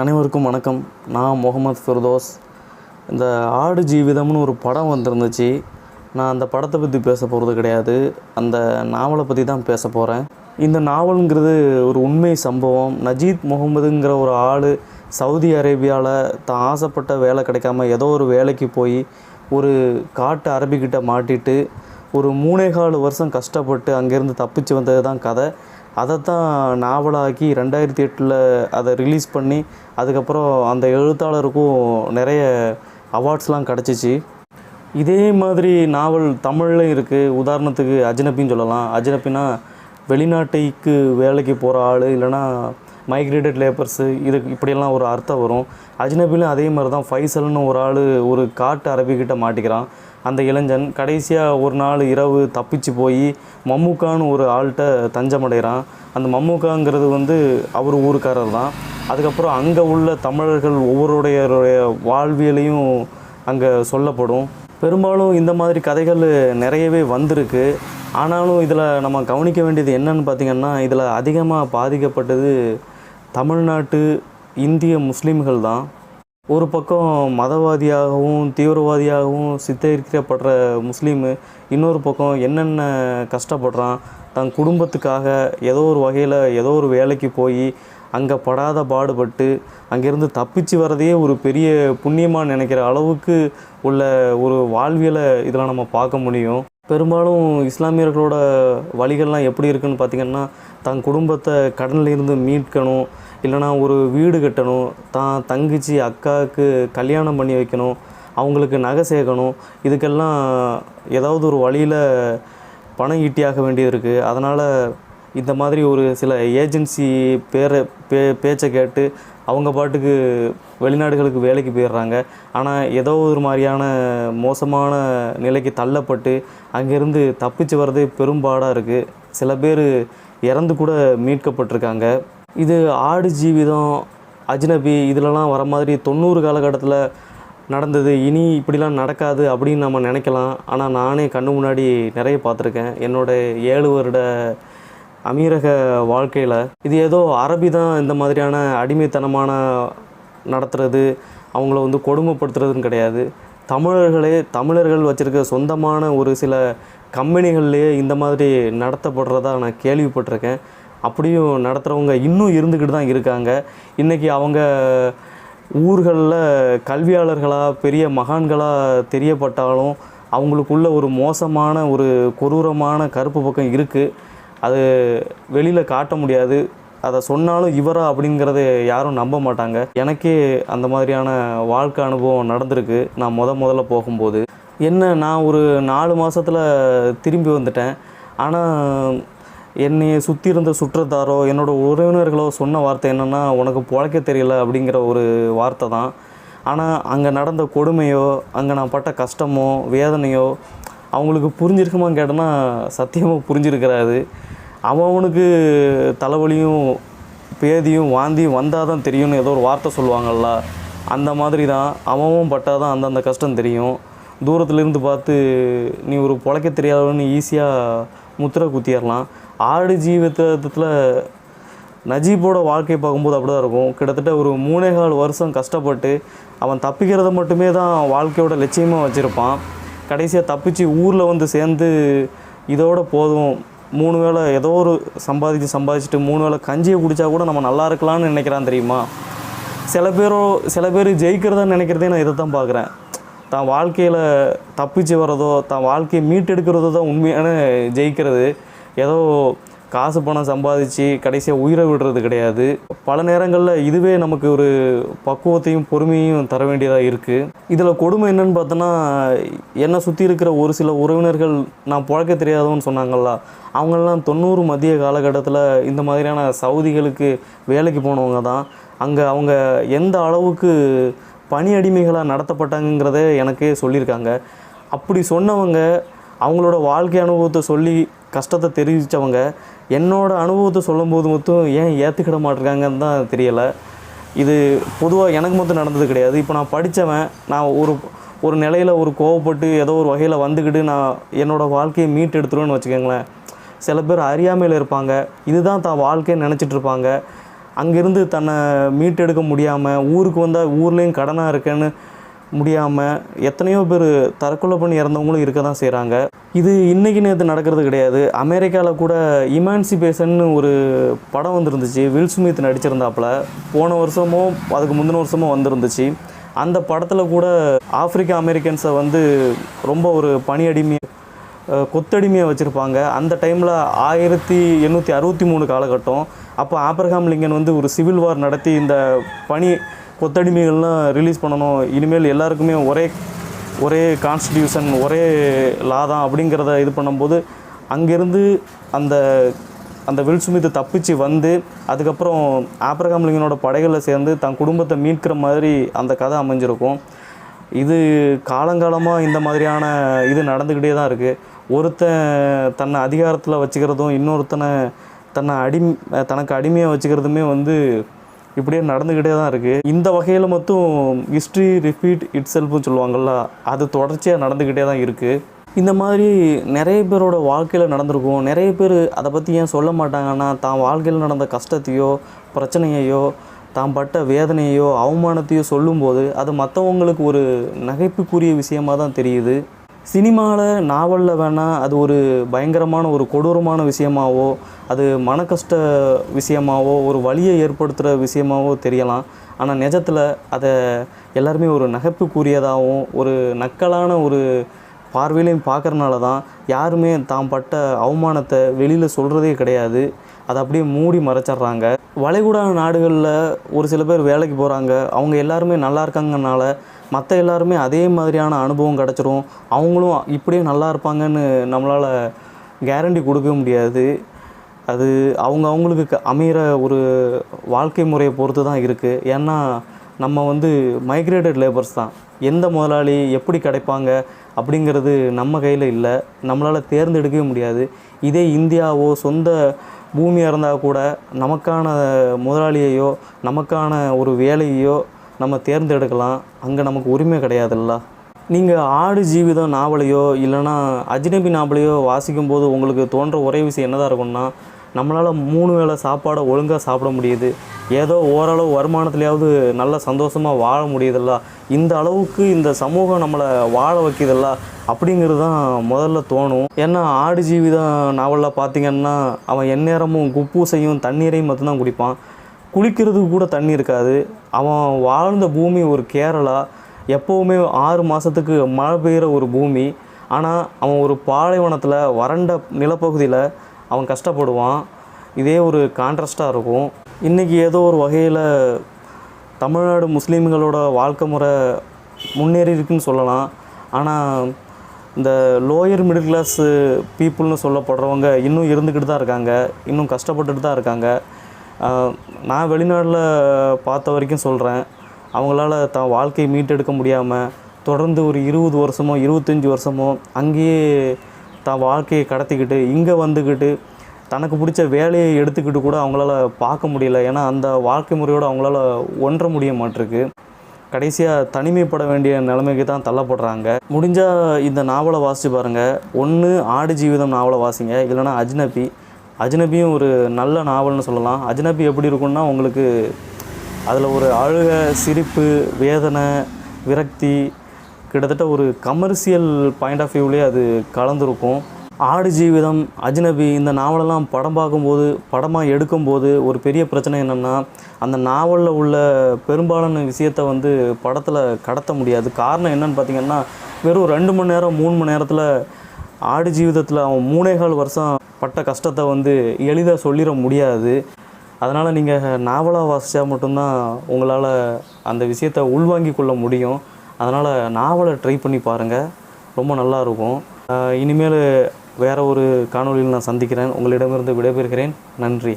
அனைவருக்கும் வணக்கம். நான் முகமது ஃபிர்தோஸ். இந்த ஆடு ஜீவிதம்னு ஒரு படம் வந்திருந்துச்சு. நான் அந்த படத்தை பற்றி பேச போகிறது கிடையாது. அந்த நாவலை பற்றி தான் பேச போகிறேன் இந்த நாவலுங்கிறது ஒரு உண்மை சம்பவம். நஜீத் முகமதுங்கிற ஒரு ஆள் சவுதி அரேபியாவில் தான் ஆசைப்பட்ட வேலை கிடைக்காம ஏதோ ஒரு வேலைக்கு போய் ஒரு காட்டு அரபிக்கிட்ட மாட்டிட்டு ஒரு மூணே கால் வருஷம் கஷ்டப்பட்டு அங்கேருந்து தப்பிச்சு வந்தது தான் கதை. அதைத்தான் நாவலாக்கி ரெண்டாயிரத்தி எட்டில் அதை ரிலீஸ் பண்ணி அதுக்கப்புறம் அந்த எழுத்தாளருக்கும் நிறைய அவார்ட்ஸ்லாம் கிடச்சிச்சு. இதே மாதிரி நாவல் தமிழ்லையும் இருக்குது உதாரணத்துக்கு அஜ்னபின்னு சொல்லலாம். அஜ்னபின்னா வெளிநாட்டைக்கு வேலைக்கு போகிற ஆள் இல்லைன்னா மைக்ரேட்டட் லேபர்ஸு இது இப்படியெல்லாம் ஒரு அர்த்தம் வரும். அஜ்னபிலும் அதே மாதிரி தான் ஃபைசல்னு ஒரு ஆள் ஒரு காட்டு அரபிக்கிட்ட மாட்டிக்கிறான். அந்த இளைஞன் கடைசியாக ஒரு நாள் இரவு தப்பிச்சு போய் மம்முக்கான்னு ஒரு ஆள்கிட்ட தஞ்சமடைகிறான் அந்த மம்முக்காங்கிறது வந்து அவர் ஊருக்காரர் தான். அதுக்கப்புறம் அங்கே உள்ள தமிழர்கள் ஒவ்வொருடைய வாழ்வியலையும் அங்கே சொல்லப்படும். பெரும்பாலும் இந்த மாதிரி கதைகள் நிறையவே வந்திருக்கு. ஆனாலும் இதில் நம்ம கவனிக்க வேண்டியது என்னன்னு பார்த்திங்கன்னா இதில் அதிகமாக பாதிக்கப்பட்டது தமிழ்நாட்டு இந்திய முஸ்லீம்கள் தான். ஒரு பக்கம் மதவாதியாகவும் தீவிரவாதியாகவும் சித்தரிக்கப்படுற முஸ்லீமு இன்னொரு பக்கம் என்னென்ன கஷ்டப்படுறான் தன் குடும்பத்துக்காக ஏதோ ஒரு வகையில் ஏதோ ஒரு வேலைக்கு போய் அங்கே படாத பாடுபட்டு அங்கேருந்து தப்பிச்சு வரதையே ஒரு பெரிய புண்ணியமாக நினைக்கிற அளவுக்கு உள்ள ஒரு வாழ்வியலை இதில் நம்ம பார்க்க முடியும். பெரும்பாலும் இஸ்லாமியர்களோட வழிகள்லாம் எப்படி இருக்குன்னு பார்த்திங்கன்னா தன் குடும்பத்தை கடன்லேருந்து மீட்கணும் இல்லைனா ஒரு வீடு கட்டணும் தான் தங்கச்சி அக்காவுக்கு கல்யாணம் பண்ணி வைக்கணும் அவங்களுக்கு நகை சேர்க்கணும் இதுக்கெல்லாம் ஏதாவது ஒரு வழியில் பணம் ஈட்டியாக வேண்டியது இருக்குது அதனால் இந்த மாதிரி ஒரு சில ஏஜென்சி பேரை பே பேச்சை கேட்டு அவங்க பாட்டுக்கு வெளிநாடுகளுக்கு வேலைக்கு போயிடுறாங்க. ஆனால் ஏதோ ஒரு மாதிரியான மோசமான நிலைக்கு தள்ளப்பட்டு அங்கேருந்து தப்பிச்சு வர்றதே பெரும்பாடாக இருக்குது சில பேர் இறந்து கூட மீட்கப்பட்டிருக்காங்க. இது ஆடு ஜீவிதம் அஜ்னபி இதிலலாம் வர மாதிரி தொண்ணூறு காலகட்டத்தில் நடந்தது. இனி இப்படிலாம் நடக்காது அப்படின்னு நம்ம நினைக்கலாம். ஆனால் நானே கண்ணு முன்னாடி நிறைய பார்த்துருக்கேன். என்னோட ஏழு வருட அமீரக வாழ்க்கையில் இது ஏதோ அரபி தான் இந்த மாதிரியான அடிமைத்தனமான நடத்துறது அவங்கள வந்து கொடுமைப்படுத்துறதுன்னு கிடையாது. தமிழர்களே தமிழர்கள் வச்சுருக்க சொந்தமான ஒரு சில கம்பெனிகள்லேயே இந்த மாதிரி நடத்தப்படுறதா நான் கேள்விப்பட்டிருக்கேன். அப்படியும் நடத்துகிறவங்க இன்னும் இருந்துக்கிட்டு தான் இருக்காங்க. இன்றைக்கி அவங்க ஊர்களில் கல்வியாளர்களாக பெரிய மகான்களாக தெரியப்பட்டாலும் அவங்களுக்குள்ள ஒரு மோசமான ஒரு கொடூரமான கருப்பு பக்கம் இருக்குது அது வெளியில் காட்ட முடியாது. அதை சொன்னாலும் இவரா அப்படிங்கிறத யாரும் நம்ப மாட்டாங்க. எனக்கே அந்த மாதிரியான வாழ்க்கை அனுபவம் நடந்திருக்கு. நான் முத முதல்ல போகும்போது. என்ன நான் ஒரு நாலு மாதத்தில் திரும்பி வந்துட்டேன். ஆனால் என்னையை சுற்றி இருந்த சுற்றத்தாரோ என்னோட உறவினர்களோ சொன்ன வார்த்தை என்னென்னா உனக்கு பிழைக்க தெரியல அப்படிங்கிற ஒரு வார்த்தை தான். ஆனால் அங்கே நடந்த கொடுமையோ அங்கே நான் பட்ட கஷ்டமோ வேதனையோ அவங்களுக்கு புரிஞ்சிருக்குமான்னு கேட்டோன்னா சத்தியமாக புரிஞ்சிருக்கிறாரு அவனுக்கு தலைவலியும் பேதியும் வாந்தியும் வந்தால் தான் தெரியும்னு ஏதோ ஒரு வார்த்தை சொல்லுவாங்கள்ல அந்த மாதிரி தான் அவனும் பட்டால் தான் அந்தந்த கஷ்டம் தெரியும். தூரத்துலேருந்து பார்த்து நீ ஒரு பொழைக்க தெரியாதவன்னு ஈஸியாக முத்திரை குத்திடலாம் ஆடு ஜீவிதத்தில் நஜீபோட வாழ்க்கையை பார்க்கும்போது அப்படி தான் இருக்கும். கிட்டத்தட்ட ஒரு மூணே கால் வருஷம் கஷ்டப்பட்டு அவன் தப்பிக்கிறத மட்டுமே தான் வாழ்க்கையோட லட்சியமாக வச்சுருப்பான். கடைசியாக தப்பிச்சு ஊரில் வந்து சேர்ந்து இதோட போதும். மூணு வேளை ஏதோ ஒரு சம்பாதிச்சு சம்பாதிச்சுட்டு மூணு வேளை கஞ்சியை குடித்தா கூட நம்ம நல்லா இருக்கலாம்னு நினைக்கிறான் தெரியுமா? சில பேரோ சில பேர் ஜெயிக்கிறதா நினைக்கிறதே நான் இதை தான் பார்க்குறேன். தான் வாழ்க்கையில் தப்பிச்சு வர்றதோ தான் வாழ்க்கையை மீட்டெடுக்கிறதோ தான் உண்மையான ஜெயிக்கிறது. ஏதோ காசு பணம் சம்பாதிச்சு கடைசியாக உயிரை விடுறது கிடையாது. பல நேரங்களில் இதுவே நமக்கு ஒரு பக்குவத்தையும் பொறுமையும் தர வேண்டியதாக இருக்குது இதில் கொடுமை என்னன்னு பார்த்தோன்னா என்னை சுற்றி இருக்கிற ஒரு சில உறவினர்கள் நான் பழக்க தெரியாதவன்னு சொன்னாங்கல்ல அவங்கெல்லாம் தொண்ணூறு மத்திய காலகட்டத்தில் இந்த மாதிரியான சவுதிகளுக்கு வேலைக்கு போனவங்க தான். அங்கே அவங்க எந்த அளவுக்கு பணி அடிமைகளாக நடத்தப்பட்டாங்கிறத எனக்கே சொல்லியிருக்காங்க. அப்படி சொன்னவங்க அவங்களோட வாழ்க்கை அனுபவத்தை சொல்லி கஷ்டத்தை தெரிவித்தவங்க என்னோடய அனுபவத்தை சொல்லும்போது மட்டும் ஏன் ஏற்றுக்கிட மாட்டிருக்காங்கன்னு தான் தெரியலை. இது பொதுவாக எனக்கு மட்டும் நடந்தது கிடையாது. இப்போ நான் படித்தவன் நான் ஒரு ஒரு நிலையில் ஒரு கோவப்பட்டு ஏதோ ஒரு வகையில் வந்துக்கிட்டு நான் என்னோடய வாழ்க்கையை மீட் எடுத்துருவேன்னு வச்சுக்கோங்களேன். சில பேர் அறியாமையில் இருப்பாங்க. இதுதான் தான் வாழ்க்கைன்னு நினச்சிட்டு இருப்பாங்க. அங்கேருந்து தன்னை மீட்டெடுக்க முடியாமல் ஊருக்கு வந்தால் ஊர்லேயும் கடனாக இருக்கேன்னு முடியாமல் எத்தனையோ பேர் தற்கொலை பண்ணி இறந்தவங்களும் இருக்க தான் செய்கிறாங்க இது இன்றைக்கி நேற்று நடக்கிறது கிடையாது. அமெரிக்காவில் கூட இமான்சிபேஷன் ஒரு படம் வந்துருந்துச்சு. வில்ஸ்மித் நடிச்சிருந்தாப்புல. போன வருஷமோ அதுக்கு முந்தின வருஷமோ வந்திருந்துச்சு. அந்த படத்தில் கூட ஆப்பிரிக்க அமெரிக்கன்ஸை வந்து ரொம்ப ஒரு பணி அடிமை கொத்தடிமையாக வச்சுருப்பாங்க. அந்த டைமில் ஆயிரத்தி எண்ணூற்றி அறுபத்தி மூணு காலகட்டம். அப்போ ஆப்ரஹாம் லிங்கன் வந்து ஒரு சிவில் வார் நடத்தி இந்த பணி கொத்தடிமைகள்லாம் ரிலீஸ் பண்ணணும். இனிமேல் எல்லாருக்குமே ஒரே ஒரே கான்ஸ்டியூஷன் ஒரே லா தான் அப்படிங்கிறத இது பண்ணும்போது அங்கேருந்து அந்த அந்த வில் சுமித்து தப்பிச்சு வந்து அதுக்கப்புறம் ஆப்ரஹாம் லிங்கனோட படைகளில் சேர்ந்து தன் குடும்பத்தை மீட்கிற மாதிரி அந்த கதை அமைஞ்சிருக்கும். இது காலங்காலமாக இந்த மாதிரியான இது நடந்துக்கிட்டே தான் இருக்குது ஒருத்தன் தன்னை அதிகாரத்தில் வச்சுக்கிறதும் இன்னொருத்தனை தன்னை அடி தனக்கு அடிமையாக வச்சுக்கிறதுமே வந்து இப்படியே நடந்துக்கிட்டே தான் இருக்குது இந்த வகையில் மட்டும் ஹிஸ்ட்ரி ரிப்பீட் இட் செல்ஃப்னு சொல்லுவாங்கள்ல அது தொடர்ச்சியாக நடந்துக்கிட்டே தான் இருக்குது இந்த மாதிரி நிறைய பேரோட வாழ்க்கையில் நடந்திருக்கும். நிறைய பேர் அதை பற்றி ஏன் சொல்ல மாட்டாங்கன்னா தான் வாழ்க்கையில் நடந்த கஷ்டத்தையோ பிரச்சனையையோ தான் பட்ட வேதனையோ அவமானத்தையோ சொல்லும்போது அது மற்றவங்களுக்கு ஒரு நகைப்புக்குரிய விஷயமாக தான் தெரியுது. சினிமாவில் நாவலில் வேணால் அது ஒரு பயங்கரமான ஒரு கொடூரமான விஷயமாவோ அது மனக்கஷ்ட விஷயமாவோ ஒரு வழியை ஏற்படுத்துகிற விஷயமாவோ தெரியலாம். ஆனால் நிஜத்தில் அதை எல்லாருமே ஒரு நகைப்புக்குரியதாகவும் ஒரு நக்கலான ஒரு பார்வையிலையும் பார்க்கறனால தான் யாருமே தாம் பட்ட அவமானத்தை வெளியில் சொல்கிறதே கிடையாது. அதை அப்படியே மூடி மறைச்சிட்றாங்க. வளைகுடா நாடுகளில் ஒரு சில பேர் வேலைக்கு போகிறாங்க அவங்க எல்லாருமே நல்லா இருக்காங்கனால மற்ற எல்லாருமே அதே மாதிரியான அனுபவம் கிடச்சிரும். அவங்களும் இப்படியே நல்லா இருப்பாங்கன்னு நம்மளால் கேரண்டி கொடுக்க முடியாது. அது அவங்க அவங்களுக்கு க- ஒரு வாழ்க்கை முறையை பொறுத்து தான் இருக்குது ஏன்னா நம்ம வந்து மைக்ரேட்டட் லேபர்ஸ் தான். எந்த முதலாளி எப்படி கிடைப்பாங்க அப்படிங்கிறது நம்ம கையில் இல்லை. நம்மளால் தேர்ந்தெடுக்கவே முடியாது. இதே இந்தியாவோ சொந்த பூமியாக இருந்தால் கூட நமக்கான முதலாளியையோ நமக்கான ஒரு வேலையோ நம்ம தேர்ந்தெடுக்கலாம். அங்கே நமக்கு உரிமை கிடையாதுல்ல. நீங்கள் ஆடு ஜீவிதம் நாவலையோ இல்லைன்னா அஜ்னபி நாவலையோ வாசிக்கும்போது உங்களுக்கு தோன்ற ஒரே விஷயம் என்னதான் இருக்கும்னா நம்மளால் மூணு வேளை சாப்பாடை ஒழுங்காக சாப்பிட முடியுது. ஏதோ ஓரளவு வருமானத்துலையாவது நல்ல சந்தோஷமாக வாழ முடியுதுல்ல. இந்த அளவுக்கு இந்த சமூகம் நம்மளை வாழ வைக்குதுல்ல அப்படிங்கிறது தான் முதல்ல தோணும். ஏன்னா ஆடு ஜீவிதம் நாவலில் பார்த்திங்கன்னா அவன் எந்நேரமும் குப்பூசையும் தண்ணீரையும் மட்டும்தான் குடிப்பான். குளிக்கிறதுக்கு கூட தண்ணி இருக்காது. அவன் வாழ்ந்த பூமி ஒரு கேரளா. எப்போவுமே ஆறு மாதத்துக்கு மழை பெய்கிற ஒரு பூமி. ஆனால் அவன் ஒரு பாலைவனத்தில் வறண்ட நிலப்பகுதியில் அவன் கஷ்டப்படுவான். இதே ஒரு கான்ட்ராஸ்ட்டாக இருக்கும். இன்றைக்கி ஏதோ ஒரு வகையில் தமிழ்நாடு முஸ்லீம்களோட வாழ்க்கை முறை முன்னேறி இருக்குன்னு சொல்லலாம். ஆனால் இந்த லோயர் மிடில் கிளாஸ் பீப்புள்னு சொல்லப்படுறவங்க இன்னும் இருந்துக்கிட்டு தான் இருக்காங்க. இன்னும் கஷ்டப்பட்டுட்டு தான் இருக்காங்க. நான் வெளிநாட்டில் பார்த்த வரைக்கும் சொல்கிறேன் அவங்களால தான் வாழ்க்கையை மீட்டெடுக்க முடியாமல் தொடர்ந்து ஒரு இருபது வருஷமோ இருபத்தஞ்சி வருஷமோ அங்கேயே தான் வாழ்க்கையை கடத்திக்கிட்டு இங்கே வந்துக்கிட்டு தனக்கு பிடிச்ச வேலையை எடுத்துக்கிட்டு கூட அவங்களால பார்க்க முடியல. ஏன்னா அந்த வாழ்க்கை முறையோடு அவங்களால ஒன்ற முடிய மாட்டிருக்கு. கடைசியாக தனிமைப்பட வேண்டிய நிலைமைக்கு தான் தள்ளப்படுறாங்க. முடிஞ்சால் இந்த நாவலை வாசித்து பாருங்கள் ஒன்று ஆடு ஜீவிதம் நாவலை வாசிங்க. இல்லைன்னா அஜ்னபி. அஜ்னபியும் ஒரு நல்ல நாவல்னு சொல்லலாம். அஜ்னபி எப்படி இருக்கும்னா உங்களுக்கு அதில் ஒரு அழுக சிரிப்பு வேதனை விரக்தி கிட்டத்தட்ட ஒரு கமர்ஷியல் பாயிண்ட் ஆஃப் வியூவிலே அது கலந்துருக்கும். ஆடு ஜீவிதம் அஜ்னபி இந்த நாவலெல்லாம் படம் பார்க்கும்போது படமாக எடுக்கும்போது ஒரு பெரிய பிரச்சனை என்னென்னா அந்த நாவலில் உள்ள பெரும்பாலான விஷயத்தை வந்து படத்தில் கடத்த முடியாது. காரணம் என்னன்னு பார்த்தீங்கன்னா வெறும் ரெண்டு மணி நேரம் மூணு மணி நேரத்தில் ஆடு ஜீவிதத்தில் அவன் மூணேகால் வருஷம் பட்ட கஷ்டத்தை வந்து எளிதாக சொல்லிட முடியாது. அதனால் நீங்கள் நாவலாக வாசித்தா மட்டும்தான் உங்களால் அந்த விஷயத்தை உள்வாங்கி கொள்ள முடியும். அதனால் நாவலை ட்ரை பண்ணி பாருங்கள் ரொம்ப நல்லா இருக்கும். இனிமேல் வேறு ஒரு காணொலியில் நான் சந்திக்கிறேன். உங்களிடமிருந்து விடைபெறுகிறேன். நன்றி.